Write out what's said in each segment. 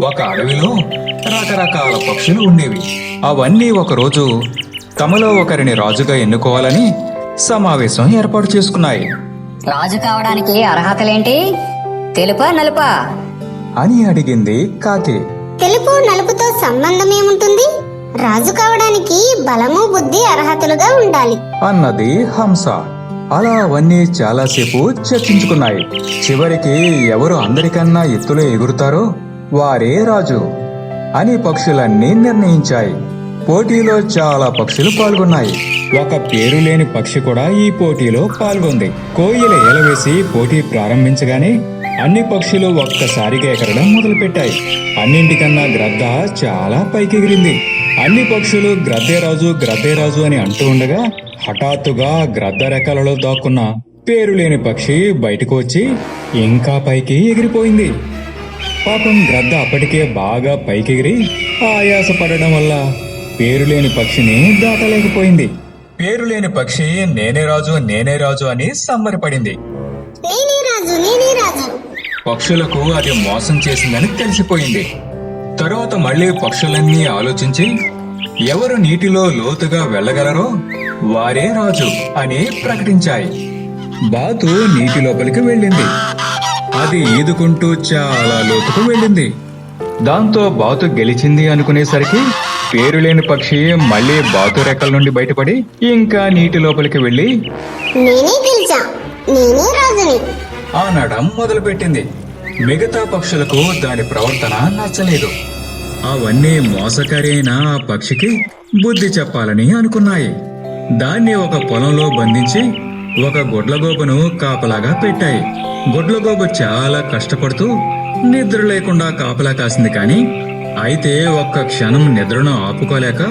ఒక అడవిలో రకరకాల పక్షులు ఉండేవి. అవన్నీ ఒకరోజు తమలో ఒకరిని రాజుగా ఎన్నుకోవాలని సమావేశం ఏర్పాటు చేసుకున్నాయి. రాజు కావడానికి అర్హతలేంటి? తెలుపా నలుపా? అని అడిగింది కాకి. తెలుపు నలుపుతో సంబంధం ఏముంటుంది? రాజు కావడానికి బలము బుద్ధి అర్హతలుగా ఉండాలి. అన్నది హంస. అలా అవన్నీ చాలాసేపు చర్చించుకున్నాయి. చివరికి ఎవరు అందరికన్నా ఎత్తులో ఎగురుతారో వారే రాజు అని పక్షులన్నీ నిర్ణయించాయి. పోటీలో చాలా పక్షులు పాల్గొన్నాయి. ఒక పేరు లేని పక్షి కూడా ఈ పోటీలో పాల్గొంది. కోయిల ఎలవేసి పోటీ ప్రారంభించగానే అన్ని పక్షులు ఒక్కసారిగా ఎగరడం మొదలుపెట్టాయి. అన్నింటికన్నా గ్రద్ద చాలా పైకెగిరింది అన్ని పక్షులు గ్రద్దేరాజు గ్రద్దేరాజు అని అంటూ ఉండగా హఠాత్తుగా గ్రద్ద రెక్కలలో దాక్కున్న పేరు లేని పక్షి బయటకు వచ్చి ఇంకా పైకి ఎగిరిపోయింది. పాపం గ్రద్ద అప్పటికే బాగా పైకెగిరి ఆయాస పడడం వల్ల పేరు లేని పక్షిని దాటలేకపోయింది. పేరు లేని పక్షి నేనే రాజు నేనే రాజు అని సంబరపడింది. పక్షులకు అది మోసం చేసిందని తెలిసిపోయింది. తరువాత మళ్ళీ పక్షులన్నీ ఆలోచించి ఎవరు నీటిలో లోతుగా వెళ్ళగలరో వారే రాజు అని ప్రకటించాయి. బాతు నీటి లోపలికి వెళ్ళింది. అది ఈదుకుంటూ చాలా లోతుకు వెళ్ళింది. దాంతో బాతు గెలిచింది అనుకునేసరికి పేరు లేని పక్షి మళ్ళీ బాతు రెక్కల నుండి బయటపడి ఇంకా నీటి లోపలికి రాజుని. అనడం మొదలుపెట్టింది. మిగతా పక్షులకు దాని ప్రవర్తన నచ్చలేదు. అవన్నీ మోసకారి అయిన ఆ పక్షికి బుద్ధి చెప్పాలని అనుకున్నాయి. దాన్ని ఒక పొలంలో బంధించి ఒక గుడ్లగోబను కాపలాగా పెట్టాయి. గుడ్లగోబ చాలా కష్టపడుతూ నిద్ర లేకుండా కాపలా కాసింది కాని అయితే ఒక్క క్షణం నిద్రను ఆపుకోలేక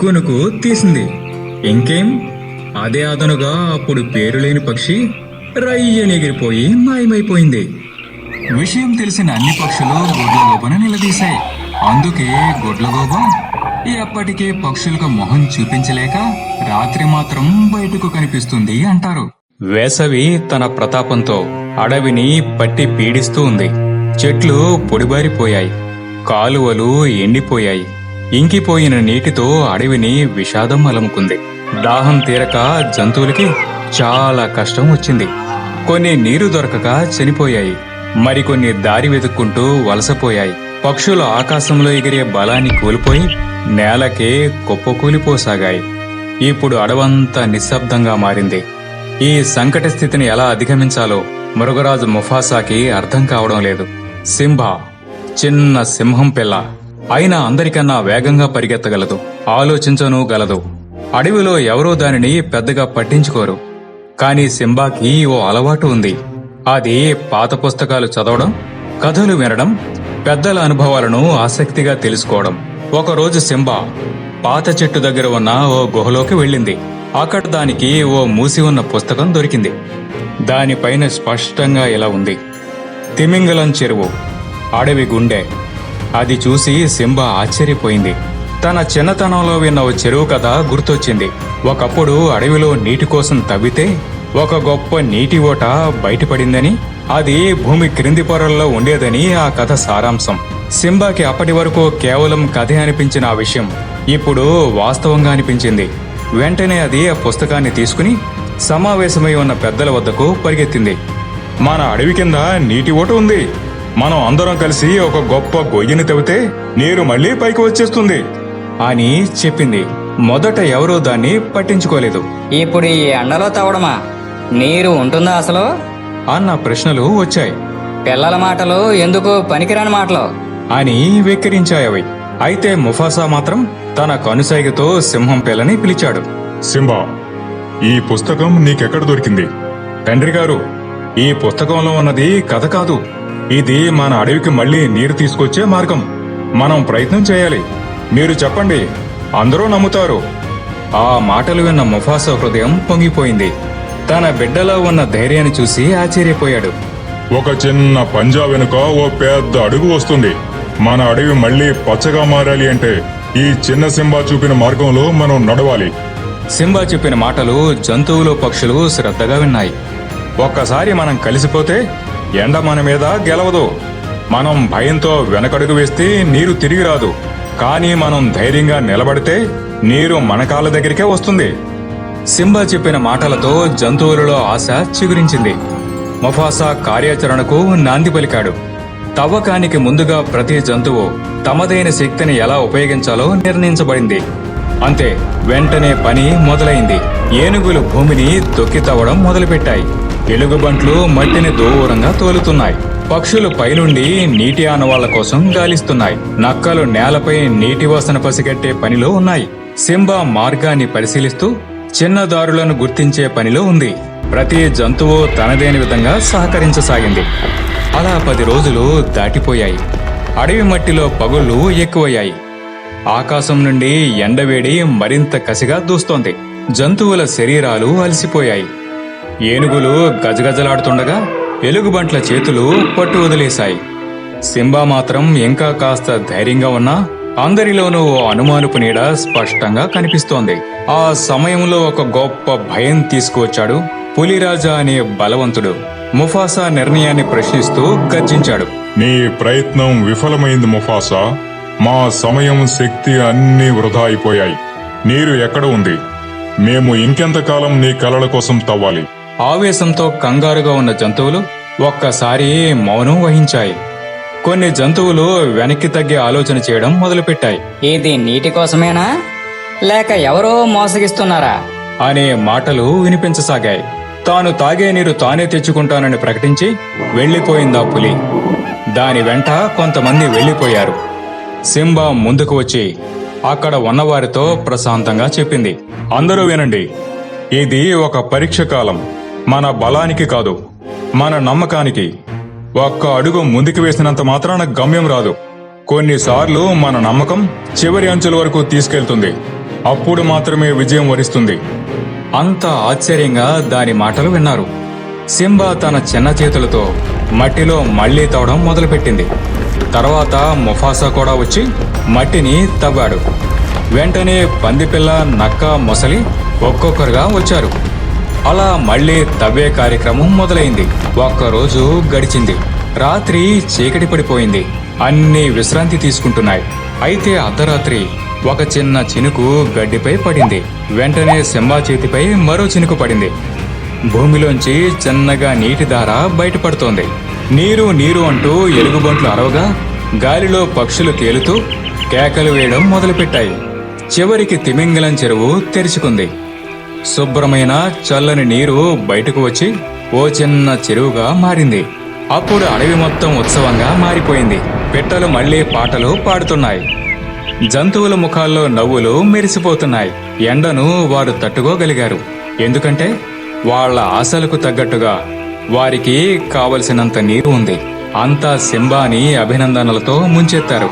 కునుకు తీసింది. ఇంకేం? అదే అదనుగా అప్పుడు పేరులేని పక్షి రయ్యనెగిరిపోయి మాయమైపోయింది. విషయం తెలిసిన అన్ని పక్షులు గుడ్లగోబను నిలదీశాయి. అందుకే గొడ్లగోబ ఎప్పటికీ పక్షులకు మొహం చూపించలేక రాత్రి మాత్రం బయటకు కనిపిస్తుంది అంటారు. వేసవి తన ప్రతాపంతో అడవిని పట్టి పీడిస్తూ ఉంది. చెట్లు పొడిబారిపోయాయి. కాలువలు ఎండిపోయాయి. ఇంకిపోయిన నీటితో అడవిని విషాదం అలముకుంది. దాహం తీరక జంతువులకి చాలా కష్టం వచ్చింది. కొన్ని నీరు దొరకక చనిపోయాయి. మరికొన్ని దారి వెతుక్కుంటూ వలసపోయాయి. పక్షులు ఆకాశంలో ఎగిరే బలాన్ని కోల్పోయి నేలకే కుప్పకూలిపోసాగాయి. ఇప్పుడు అడవంతా నిశ్శబ్దంగా మారింది. ఈ సంకట స్థితిని ఎలా అధిగమించాలో మృగరాజు ముఫాసాకి అర్థం కావడం లేదు. సింహ చిన్న సింహం పిల్ల. అయినా అందరికన్నా వేగంగా పరిగెత్తగలదు. ఆలోచించను గలదు. అడవిలో ఎవరూ దానిని పెద్దగా పట్టించుకోరు. కాని సింబాకి ఓ అలవాటు ఉంది. అది పాత పుస్తకాలు చదవడం కథలు వినడం పెద్దల అనుభవాలను ఆసక్తిగా తెలుసుకోవడం. ఒకరోజు సింబా పాత చెట్టు దగ్గర ఉన్న ఓ గుహలోకి వెళ్ళింది. అక్కడ దానికి ఓ మూసి ఉన్న పుస్తకం దొరికింది. దానిపైన స్పష్టంగా ఇలా ఉంది. తిమింగలం చెరువు అడవి గుండె. అది చూసి సింబ ఆశ్చర్యపోయింది. తన చిన్నతనంలో విన్న ఓ చెరువు కథ గుర్తొచ్చింది. ఒకప్పుడు అడవిలో నీటి కోసం తవ్వితే ఒక గొప్ప నీటి ఓట బయటపడిందని అది భూమి క్రింది పొరల్లో ఉండేదని ఆ కథ సారాంశం. సింబాకి అప్పటి వరకు కేవలం కథే అనిపించిన ఆ విషయం. ఇప్పుడు వాస్తవంగా అనిపించింది. వెంటనే అది ఆ పుస్తకాన్ని తీసుకుని సమావేశమై ఉన్న పెద్దల వద్దకు పరిగెత్తింది. మన అడవి కింద నీటి ఓట ఉంది. మనం అందరం కలిసి ఒక గొప్ప గొయ్యిని తవ్వితే నీరు మళ్ళీ పైకి వచ్చేస్తుంది అని చెప్పింది. మొదట ఎవరూ దాన్ని పట్టించుకోలేదు. ఇప్పుడు ఈ ఎండలో తవ్వడమా? నీరు ఉంటుందా అసలు? అన్న ప్రశ్నలు వచ్చాయి. పిల్లల మాటలు ఎందుకు పనికిరాని మాటలు? అని వెక్కిరించాయవి అయితే ముఫాసా మాత్రం తన కనుసైగతో సింహం పిల్లని పిలిచాడు. సింబా ఈ పుస్తకం నీకెక్కడ దొరికింది? తండ్రి గారు ఈ పుస్తకంలో ఉన్నది కథ కాదు. ఇది మన అడవికి మళ్ళీ నీరు తీసుకొచ్చే మార్గం. మనం ప్రయత్నం చేయాలి. మీరు చెప్పండి అందరూ నమ్ముతారు. ఆ మాటలు విన్న ముఫాసా హృదయం పొంగిపోయింది. తన బిడ్డలో ఉన్న ధైర్యాన్ని చూసి ఆశ్చర్యపోయాడు. ఒక చిన్న పంజా వెనుక ఓ పెద్ద అడుగు వస్తుంది. మన అడవి మళ్ళీ పచ్చగా మారాలి అంటే ఈ చిన్న సింబా చూపిన మార్గంలో మనం నడవాలి. సింబా చెప్పిన మాటలు జంతువులు పక్షులు శ్రద్ధగా విన్నాయి. ఒక్కసారి మనం కలిసిపోతే ఎండ మన మీద గెలవదు. మనం భయంతో వెనకడుగు వేస్తే నీరు తిరిగి రాదు. కానీ మనం ధైర్యంగా నిలబడితే నీరు మన కాళ్ళ దగ్గరికే వస్తుంది. సింబా చెప్పిన మాటలతో జంతువులలో ఆశ చిగురించింది. ముఫాసా కార్యాచరణకు నాంది పలికాడు. తవ్వకానికి ముందుగా ప్రతి జంతువు తమదైన శక్తిని ఎలా ఉపయోగించాలో నిర్ణయించబడింది. అంతే వెంటనే పని మొదలైంది. ఏనుగులు భూమిని తొక్కి తవ్వడం మొదలుపెట్టాయి. ఎలుగుబంట్లు మట్టిని దూరంగా తోలుతున్నాయి. పక్షులు పైనుండి నీటి ఆనవాళ్ళ కోసం గాలిస్తున్నాయి. నక్కలు నేలపై నీటి వాసన పసిగట్టే పనిలో ఉన్నాయి. సింబా మార్గాన్ని పరిశీలిస్తూ చిన్న దారులను గుర్తించే పనిలో ఉంది. ప్రతి జంతువు తనదైన విధంగా సహకరించసాగింది. అలా పది రోజులు దాటిపోయాయి. అడవి మట్టిలో పగుళ్ళు ఎక్కువయ్యాయి. ఆకాశం నుండి ఎండవేడి మరింత కసిగా దూస్తోంది. జంతువుల శరీరాలు అలసిపోయాయి. ఏనుగులు గజగజలాడుతుండగా ఎలుగుబంట్ల చేతులు పట్టు వదిలేశాయి. సింబా మాత్రం ఇంకా కాస్త ధైర్యంగా ఉన్నా అందరిలోనూ ఓ అనుమానపు నీడ స్పష్టంగా కనిపిస్తోంది. ఆ సమయంలో ఒక గొప్ప భయం తీసుకువచ్చాడు పులిరాజా అనే బలవంతుడు. ముఫాసా నిర్ణయాన్ని ప్రశ్నిస్తూ గర్జించాడు. నీ ప్రయత్నం విఫలమైంది ముఫాసా. మా సమయం శక్తి అన్నీ వృధా అయిపోయాయి. నీరు ఎక్కడ ఉంది? మేము ఇంకెంతకాలం నీ కలల కోసం తవ్వాలి? ఆవేశంతో కంగారుగా ఉన్న జంతువులు ఒక్కసారి మౌనం వహించాయి. కొన్ని జంతువులు వెనక్కి తగ్గే ఆలోచన చేయడం మొదలుపెట్టాయి. ఇది నీటి కోసమేనా? లేక ఎవరో మోసగిస్తున్నారా? అనే మాటలు వినిపించసాగాయి. తాను తాగే నీరు తానే తెచ్చుకుంటానని ప్రకటించి వెళ్ళిపోయిందా పులి. దాని వెంట కొంతమంది వెళ్ళిపోయారు సింబా ముందుకు వచ్చి అక్కడ ఉన్నవారితో ప్రశాంతంగా చెప్పింది. అందరూ వినండి. ఇది ఒక పరీక్ష కాలం. మన బలానికి కాదు. మన నమ్మకానికి. ఒక్క అడుగు ముందుకు వేసినంత మాత్రాన గమ్యం రాదు. కొన్నిసార్లు మన నమ్మకం చివరి అంచుల వరకు తీసుకెళ్తుంది. అప్పుడు మాత్రమే విజయం వరిస్తుంది. అంత ఆశ్చర్యంగా దాని మాటలు విన్నారు. సింబా తన చిన్న చేతులతో మట్టిలో మళ్ళీ తవ్వడం మొదలుపెట్టింది. తర్వాత ముఫాసా కూడా వచ్చి మట్టిని తవ్వాడు. వెంటనే పందిపిల్ల నక్క మొసలి ఒక్కొక్కరుగా వచ్చారు. అలా మళ్ళీ తవ్వే కార్యక్రమం మొదలైంది. ఒక్కరోజు గడిచింది. రాత్రి చీకటి పడిపోయింది. అన్ని విశ్రాంతి తీసుకుంటున్నాయి. అయితే అర్ధరాత్రి ఒక చిన్న చినుకు గడ్డిపై పడింది. వెంటనే సింబా చేతిపై మరో చినుకు పడింది. భూమిలోంచి చిన్నగా నీటి ధార బయటపడుతోంది. నీరు నీరు అంటూ ఎలుగుబంట్లు అరవగా గాలిలో పక్షులు తేలుతూ కేకలు వేయడం మొదలుపెట్టాయి. చివరికి తిమింగలం చెరువు తెరుచుకుంది. శుభ్రమైన చల్లని నీరు బయటకు వచ్చి ఓ చిన్న చెరువుగా మారింది. అప్పుడు అడవి మొత్తం ఉత్సవంగా మారిపోయింది. పిట్టలు మళ్ళీ పాటలు పాడుతున్నాయి. జంతువుల ముఖాల్లో నవ్వులు మెరిసిపోతున్నాయి. ఎండను వారు తట్టుకోగలిగారు. ఎందుకంటే వాళ్ళ ఆశలకు తగ్గట్టుగా వారికి కావలసినంత నీరు ఉంది. అంతా సింబాని అభినందనలతో ముంచెత్తారు.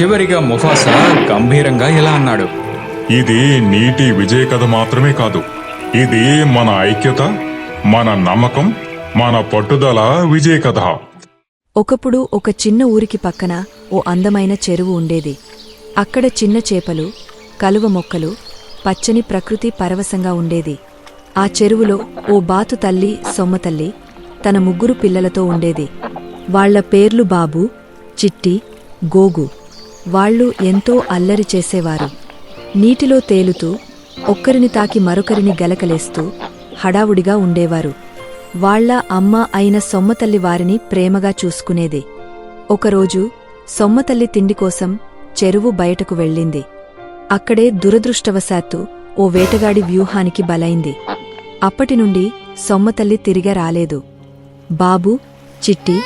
చివరిగా ముఫాసా గంభీరంగా ఇలా అన్నాడు. ఇది నీటి విజయ కథ మాత్రమే కాదు. ఇది మన ఐక్యత మన నమ్మకం మన పట్టుదల విజయ కథ. ఒకప్పుడు ఒక చిన్న ఊరికి పక్కన ఓ అందమైన చెరువు ఉండేది. అక్కడ చిన్న చేపలు కలువ మొక్కలు పచ్చని ప్రకృతి పరవశంగా ఉండేది. ఆ చెరువులో ఓ బాతు తల్లి సొమ్మతల్లి తన ముగ్గురు పిల్లలతో ఉండేది. వాళ్ళ పేర్లు బాబు చిట్టి గోగు. వాళ్ళు ఎంతో అల్లరి చేసేవారు. నీటిలో తేలుతూ ఒక్కరిని తాకి మరొకరిని గలకలేస్తూ హడావుడిగా ఉండేవారు. వాళ్ళ అమ్మ అయిన సొమ్మతల్లి వారిని ప్రేమగా చూసుకునేది. ఒకరోజు సొమ్మతల్లి తిండి కోసం చెరువు బయటకు వెళ్ళింది. అక్కడే దురదృష్టవశాత్తు ఓ వేటగాడి వ్యూహానికి బలైంది. అప్పటినుండి సొమ్మతల్లి తిరిగ రాలేదు. బాబు చిట్టి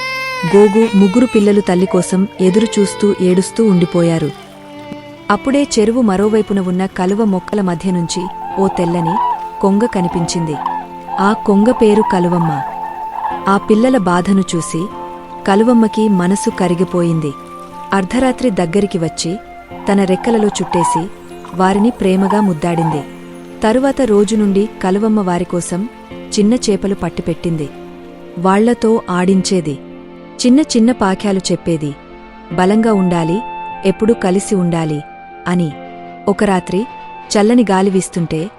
గోగు ముగ్గురు పిల్లలు తల్లి కోసం ఎదురుచూస్తూ ఏడుస్తూ ఉండిపోయారు. అప్పుడే చెరువు మరోవైపున ఉన్న కలువ మొక్కల మధ్య నుంచి ఓ తెల్లని కొంగ కనిపించింది. ఆ కొంగ పేరు కలువమ్మ. ఆ పిల్లల బాధను చూసి కలువమ్మకి మనసు కరిగిపోయింది. అర్ధరాత్రి దగ్గరికి వచ్చి తన రెక్కలలో చుట్టేసి వారిని ప్రేమగా ముద్దాడింది. తరువాత రోజు నుండి కలువమ్మ వారికోసం చిన్న చేపలు పట్టిపెట్టింది. వాళ్ళతో ఆడించేది. చిన్న చిన్న పాఖ్యాలు చెప్పేది. బలంగా ఉండాలి ఎప్పుడూ కలిసి ఉండాలి అని. ఒక రాత్రి చల్లని గాలి వీస్తుంటే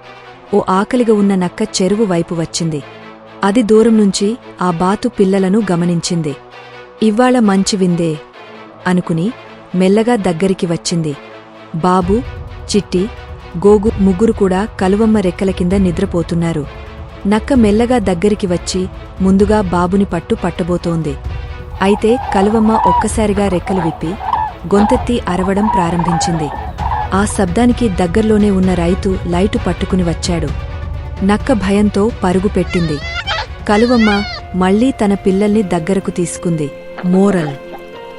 ఓ ఆకలిగా ఉన్న నక్క చెరువు వైపు వచ్చింది. అది దూరం నుంచి ఆ బాతు పిల్లలను గమనించింది. ఇవ్వాళ మంచి విందే అనుకుని మెల్లగా దగ్గరికి వచ్చింది. బాబు చిట్టి గోగు ముగ్గురు కూడా కలువమ్మ రెక్కల కింద నిద్రపోతున్నారు. నక్క మెల్లగా దగ్గరికి వచ్చి ముందుగా బాబుని పట్టు పట్టబోతోంది. అయితే కలువమ్మ ఒక్కసారిగా రెక్కలు విప్పి గొంతెత్తి అరవడం ప్రారంభించింది. ఆ శబ్దానికి దగ్గర్లోనే ఉన్న రైతు లైటు పట్టుకుని వచ్చాడు. నక్క భయంతో పరుగు పెట్టింది. కలువమ్మ మళ్ళీ తన పిల్లల్ని దగ్గరకు తీసుకుంది. మోరల్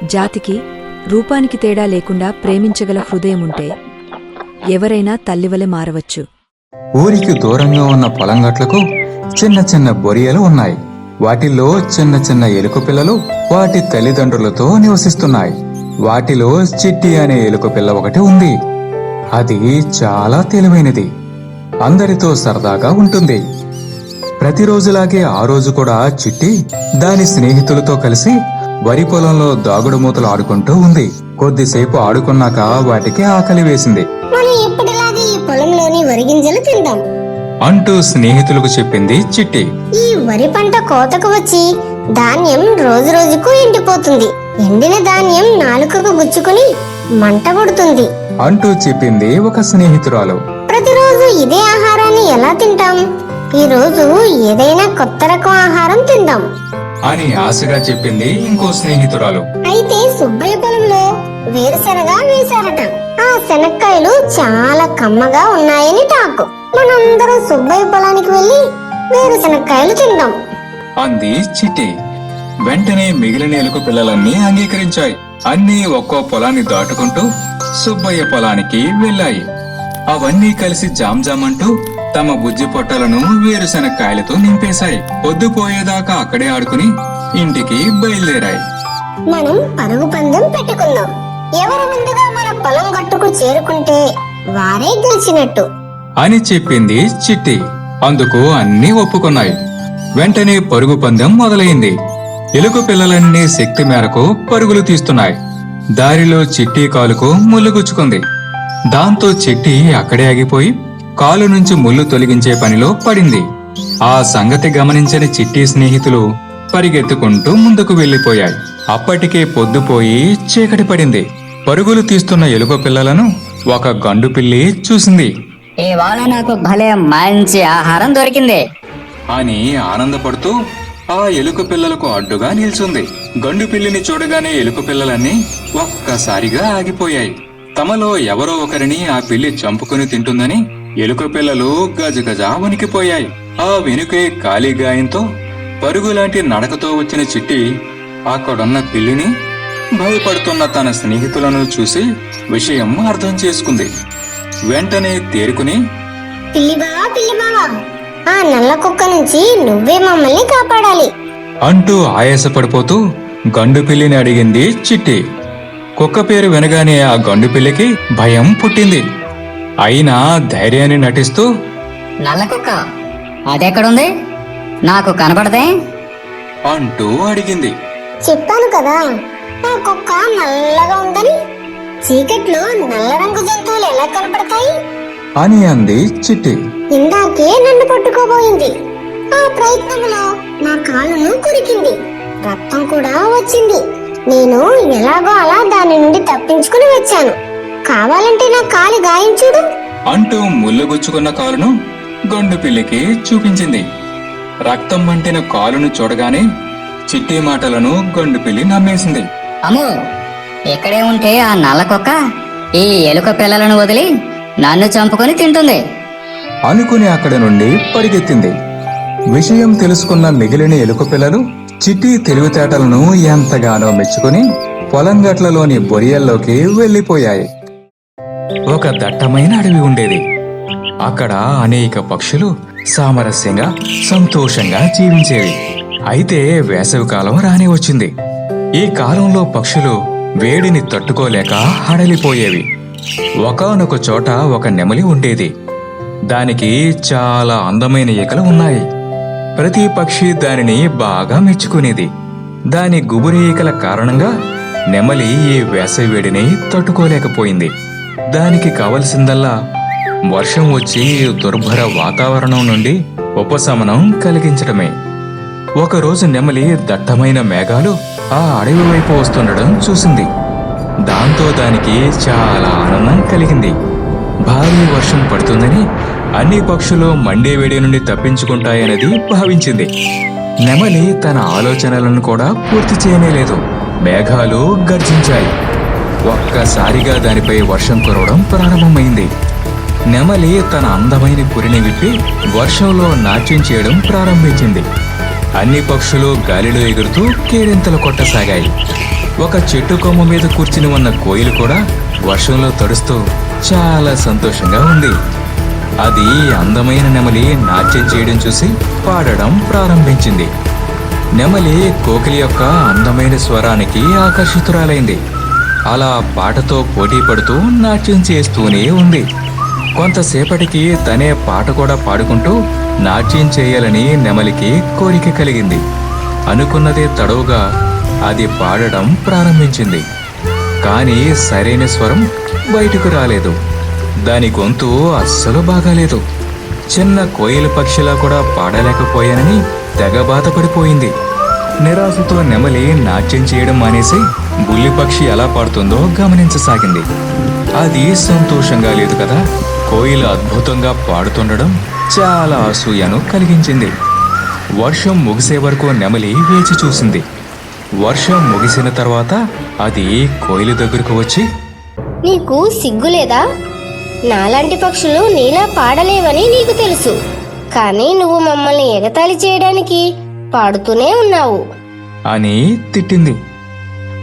జాతికి రూపానికి తేడా లేకుండా ప్రేమించగల హృదయముంటే ఎవరైనా తల్లివలె మారవచ్చు. ఊరికి దూరంగా ఉన్న పొలంగట్లకు చిన్న చిన్న బొరియలు ఉన్నాయి. వాటిల్లో చిన్న చిన్న ఎలుక పిల్లలు వాటి తల్లిదండ్రులతో నివసిస్తున్నాయి. వాటిలో చిట్టి అనే ఎలుక పిల్ల ఒకటి ఉంది. అది చాలా తెలివైనది. అందరితో సరదాగా ఉంటుంది. ప్రతిరోజులాగే ఆ రోజు కూడా చిట్టి దాని స్నేహితులతో కలిసి వరి పొలంలో దాగుడు మూతలు ఆడుకుంటూ ఉంది. కొద్దిసేపు ఆడుకున్నాక వాటికి ఆకలి వేసింది. పొలంలోని వరిగింజలు తిందాం. అంటూ స్నేహితులకు చెప్పింది చిట్టి. ఈ వరి పంట కోతకు వచ్చి ధాన్యం రోజు రోజుకు ఎండిపోతుంది. ఎండిన ధాన్యం నాలుకకు గుచ్చుకుని మంట పుడుతుంది అంటూ చెప్పింది ఒక స్నేహితురాలు. ప్రతిరోజు ఇదే ఆహారాన్ని ఎలా తింటాం? ఈ రోజు ఏదైనా కొత్త రకం ఆహారం తిందాం. అని ఆశగా చెప్పింది ఇంకో స్నేహితురాలు. అయితే సుబ్బయ్య పొలంలో వేరుశనగ వేశారట. ఆ శనక్కాయలు చాలా కమ్మగా ఉన్నాయని టాకు. మనందరం సుబ్బయ్య పొలానికి వెళ్ళి వేరుశనక్కాయలు తిందాం. అంది చిట్టి. వెంటనే మిగిలిన ఎలుక పిల్లలన్నీ అంగీకరించాయి. అన్నీ ఒక్కో పొలాన్ని దాటుకుంటూ సుబ్బయ్య పొలానికి వెళ్ళాయి. అవన్నీ కలిసి జామ్ జామ్ అంటూ తమ బుజ్జి పొట్టలను వేరుశనక్కాయలతో నింపేశాయి. పొద్దుపోయేదాకా అక్కడే ఆడుకుని ఇంటికి బయలుదేరాయి. మనం పరుగు పందెం పెట్టుకుందాం. ఎవరు ముందుగా మన పొలం గట్టుకు చేరుకుంటే వారే గెలిచినట్టు. అని చెప్పింది చిట్టి. అందుకు అన్నీ ఒప్పుకున్నాయి. వెంటనే పరుగు పందెం మొదలైంది. ఎలుక పిల్లలన్నీ శక్తి మేరకు పరుగులు తీస్తున్నాయి. దారిలో చిట్టి కాలుకు ముళ్ళు గుచ్చుకుంది. దాంతో చిట్టి అక్కడే ఆగిపోయి కాలు నుంచి ముళ్ళు తొలగించే పనిలో పడింది. ఆ సంగతి గమనించిన చిట్టి స్నేహితులు పరిగెత్తుకుంటూ ముందుకు వెళ్ళిపోయాయి అప్పటికే పొద్దుపోయి చీకటి పడింది. పరుగులు తీస్తున్న ఎలుక పిల్లలను ఒక గండు పిల్లి చూసింది. ఇవాళ నాకు భలే మంచి ఆహారం దొరికింది. అని ఆనందపడుతూ ఆ ఎలుక పిల్లలకు అడ్డుగా నిల్చుంది. గండు పిల్లిని చూడగానే ఎలుక పిల్లలన్నీ ఒక్కసారిగా ఆగిపోయాయి. తమలో ఎవరో ఒకరిని ఆ పిల్లి చంపుకుని తింటుందని ఎలుక పిల్లలు గజగజ వణికిపోయాయి. ఆ వెనుకే ఖాళీ గాయంతో పరుగులాంటి నడకతో వచ్చిన చిట్టి అక్కడున్న పిల్లిని భయపడుతున్న తన స్నేహితులను చూసి విషయం అర్థం చేసుకుంది. వెంటనే తేరుకుని పిల్లి బావా పిల్లి బావా ఆ నల్ల కుక్క నుంచి నువ్వే మమ్మల్ని కాపాడాలి. అంటూ ఆయాసపడిపోతూ గండు పిల్లిని అడిగింది చిట్టి. కుక్క పేరు వినగానే ఆ గండు పిల్లికి భయం పుట్టింది. అయినా ధైర్యాన్ని నటిస్తూ? నల్ల కుక్క అదెక్కడుంది? నాకు కనపడదే. అంటూ అడిగింది. చెప్పాను కదా ఆ కుక్క నల్లగా ఉందని. చీకట్లో నల్ల రంగు జంతువులు ఎలా కనపడతాయి? అని అంది చిట్టి. ఇందాకే నన్ను పట్టుకోబోయింది. ఆ ప్రయత్నంలో నా కాలును కొరికింది. రక్తం కూడా వచ్చింది. నేను ఎలాగో అలా దాని నుండి తప్పించుకుని వచ్చాను. కావాలంటే నా కాలి గాయం చూడు. అంటూ ముళ్ళుగుచ్చుకున్న కాలును గండు పిల్లికి చూపించింది. రక్తం వంటిన కాలును చూడగానే చిట్టి మాటలను గండు పిల్లి నమ్మేసింది. అమ్ము ఇక్కడే ఉంటే ఆ నల్ల కుక్క ఈ ఎలుక పిల్లలను వదిలి నన్ను చంపుకొని తింటుంది. అనుకుని అక్కడి నుండి పరిగెత్తింది. విషయం తెలుసుకున్న మిగిలిన ఎలుక పిల్లలు చిట్టి తెలివితేటలను ఎంతగానో మెచ్చుకుని పొలం గట్లలోని బొరియల్లోకి వెళ్ళిపోయాయి ఒక దట్టమైన అడవి ఉండేది. అక్కడ అనేక పక్షులు సామరస్యంగా సంతోషంగా జీవించేవి. అయితే వేసవికాలం రాని వచ్చింది. ఈ కాలంలో పక్షులు వేడిని తట్టుకోలేక హడలిపోయేవి. ఒకానొక చోట ఒక నెమలి ఉండేది. దానికి చాలా అందమైన ఈకలు ఉన్నాయి. ప్రతి పక్షి దానిని బాగా మెచ్చుకునేది. దాని గుబురి ఈకల కారణంగా నెమలి ఈ వేసవి వేడిని తట్టుకోలేకపోయింది. దానికి కావలసిందల్లా వర్షం వచ్చి దుర్భర వాతావరణం నుండి ఉపశమనం కలిగించడమే. ఒకరోజు నెమలి దట్టమైన మేఘాలు ఆ అడవి వైపు వస్తుండడం చూసింది. దాంతో దానికి చాలా ఆనందం కలిగింది. భారీ వర్షం పడుతుందని అన్ని పక్షులు మండే వేడి నుండి తప్పించుకుంటాయనేది భావించింది. నెమలి తన ఆలోచనలను కూడా పూర్తి చేయనేలేదు. మేఘాలు గర్జించాయి. ఒక్కసారిగా దానిపై వర్షం కురవడం ప్రారంభమైంది. నెమలి తన అందమైన కురిని విప్పి వర్షంలో నాట్యం చేయడం ప్రారంభించింది. అన్ని పక్షులు గాలిలో ఎగురుతూ కేరింతలు కొట్టసాగాయి. ఒక చెట్టు కొమ్మ మీద కూర్చుని ఉన్న కోయిలు కూడా వర్షంలో తడుస్తూ చాలా సంతోషంగా ఉంది. అది అందమైన నెమలి నాట్యం చేయడం చూసి పాడడం ప్రారంభించింది. నెమలి కోకిలి యొక్క అందమైన స్వరానికి ఆకర్షితురాలైంది. అలా పాటతో పోటీ పడుతూ నాట్యం చేస్తూనే ఉంది. కొంతసేపటికి తనే పాట కూడా పాడుకుంటూ నాట్యం చేయాలని నెమలికి కోరిక కలిగింది. అనుకున్నదే తడవుగా అది పాడడం ప్రారంభించింది. కానీ సరైన స్వరం బయటకు రాలేదు. దాని గొంతు అస్సలు బాగాలేదు. చిన్న కోయిల పక్షిలా కూడా పాడలేకపోయానని తెగ బాధపడిపోయింది. నిరాశతో నెమలి నాట్యం చేయడం మానేసి బుల్లి పక్షి ఎలా పాడుతుందో గమనించసాగింది. అది సంతోషంగా లేదు కదా. కోయిల అద్భుతంగా పాడుతుండడం చాలా అసూయను కలిగించింది. వర్షం ముగిసే వరకు నెమలి వేచి చూసింది. వర్షం ముగిసిన తర్వాత అది కోయిల దగ్గరకు వచ్చి నీకు సిగ్గులేదా? నాలాంటి పక్షులు నీలా పాడలేవని నీకు తెలుసు. కానీ నువ్వు మమ్మల్ని ఎగతాళి చేయడానికి పాడుతూనే ఉన్నావు. అని తిట్టింది.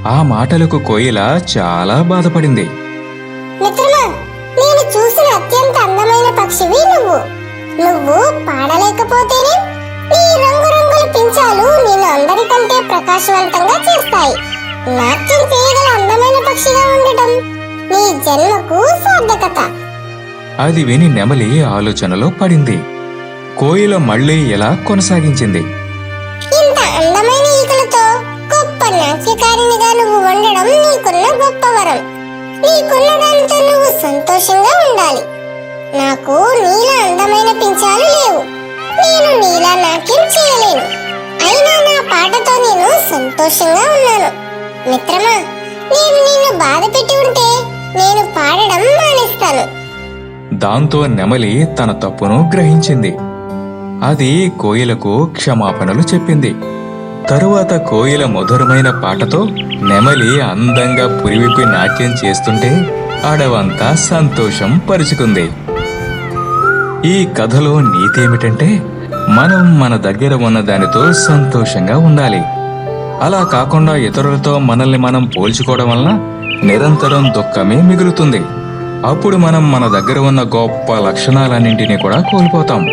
ఆ మాటలకు కోయిల చాలా బాధపడింది. మిత్రమా నేను చూసిన అత్యంత అందమైన పక్షివి నువ్వు. నువ్వు పాడలేకపోతేనే నీ రంగురంగుల పించాలు నేను అందరికంటే ప్రకాశవంతంగా చేస్తాయి. నాట్యం చేయగల అందమైన పక్షిగా ఉండటం నీ జన్మకు సార్థకత. అది విని నెమలి ఆలోచనలో పడింది. కోయిల మళ్ళీ ఇలా కొనసాగించింది? అందమైన ఈకలతో గొప్ప నాట్యకారిణిగా నువ్వు ఉండడం నీకున్న గొప్ప వరం. నీకున్న దానితో నువ్వు సంతోషంగా ఉండాలి. నాకు నీలా అందమైన పించాలు లేవు. నేను నీలా నాట్యం చేయలేను. అయినా నా పాటతో నేను సంతోషంగా ఉన్నాను. మిత్రమా నేను నిన్ను బాధ పెట్టి ఉంటే నేను పాడడం మానేస్తాను. దాంతో నెమలి తన తప్పును గ్రహించింది. అది కోయిలకు క్షమాపణలు చెప్పింది. తరువాత కోయిల మధురమైన పాటతో నెమలి అందంగా పురివిప్పి నాట్యం చేస్తుంటే అడవంతా సంతోషం పరుచుకుంది. ఈ కథలో నీతేమిటంటే మనం మన దగ్గర ఉన్న దానితో సంతోషంగా ఉండాలి. అలా కాకుండా ఇతరులతో మనల్ని మనం పోల్చుకోవడం వలన నిరంతరం దుఃఖమే మిగులుతుంది. అప్పుడు మనం మన దగ్గర ఉన్న గొప్ప లక్షణాలన్నింటినీ కూడా కోల్పోతాం.